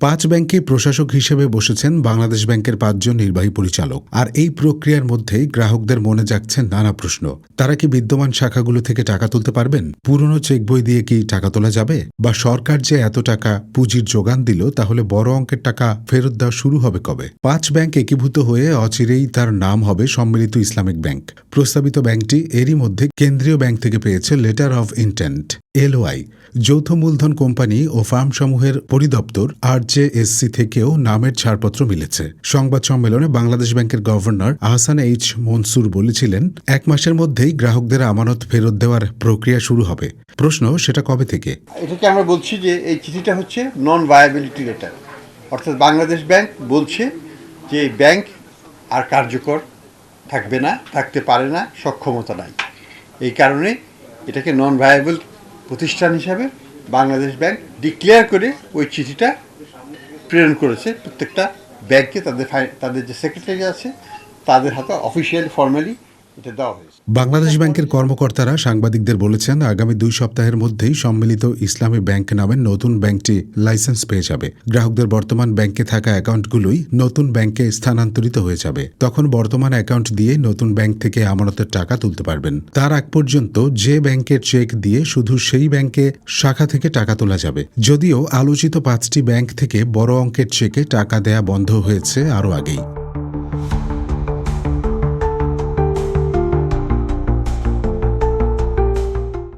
পাঁচ ব্যাংকে প্রশাসক হিসেবে বসেছেন বাংলাদেশ ব্যাংকের পাঁচজন নির্বাহী পরিচালক। আর এই প্রক্রিয়ার মধ্যেই গ্রাহকদের মনে জাগছেন নানা প্রশ্ন। তারা কি বিদ্যমান শাখাগুলো থেকে টাকা তুলতে পারবেন? পুরনো চেক বই দিয়ে কি টাকা তোলা যাবে? বা সরকার যে এত টাকা পুঁজির যোগান দিল, তাহলে বড় অঙ্কের টাকা ফেরত দেওয়া শুরু হবে কবে? পাঁচ ব্যাংক একীভূত হয়ে অচিরেই তার নাম হবে সম্মিলিত ইসলামিক ব্যাংক। প্রস্তাবিত ব্যাংকটি এরই মধ্যে কেন্দ্রীয় ব্যাংক থেকে পেয়েছে লেটার অফ ইন্টেন্ট। এলওআই, যৌথ মূলধন কোম্পানি ও ফার্মসমূহের পরিদপ্তর আরজেএসসি থেকেও নামের ছাড়পত্র মিলেছে। সংবাদ সম্মেলনে বাংলাদেশ ব্যাংকের গভর্নর আহসান এইচ মনসুর বলেছিলেন, এক মাসের মধ্যেই গ্রাহকদের আমানত ফেরত দেওয়ার প্রক্রিয়া শুরু হবে। প্রশ্ন, সেটা কবে থেকে? এটাকে আমরা বলছি যে এই চিঠিটা হচ্ছে নন ভায়াবিলিটি লেটার অর্থাৎ বাংলাদেশ ব্যাংক বলছে যে ব্যাংক আর কার্যকর থাকবে না, থাকতে পারে না, সক্ষমতা নাই। এই কারণে এটাকে নন ভায়াবল প্রতিষ্ঠান হিসাবে বাংলাদেশ ব্যাংক ডিক্লেয়ার করে ওই চিঠিটা প্রেরণ করেছে। প্রত্যেকটা ব্যাংকে তাদের তাদের যে সেক্রেটারি আছে, তাদের হাতে অফিসিয়াল ফর্মালি বাংলাদেশ ব্যাংকের কর্মকর্তারা সাংবাদিকদের বলেছেন, আগামী দুই সপ্তাহের মধ্যেই সম্মিলিত ইসলামী ব্যাংক নামের নতুন ব্যাংকটি লাইসেন্স পেয়ে যাবে। গ্রাহকদের বর্তমান ব্যাংকে থাকা অ্যাকাউন্টগুলোই নতুন ব্যাংকে স্থানান্তরিত হয়ে যাবে। তখন বর্তমান অ্যাকাউন্ট দিয়ে নতুন ব্যাংক থেকে আমানতের টাকা তুলতে পারবেন। তার আগ পর্যন্ত যে ব্যাংকের চেক দিয়ে শুধু সেই ব্যাংকে শাখা থেকে টাকা তোলা যাবে। যদিও আলোচিত পাঁচটি ব্যাংক থেকে বড় অঙ্কের চেকে টাকা দেয়া বন্ধ হয়েছে আরও আগেই।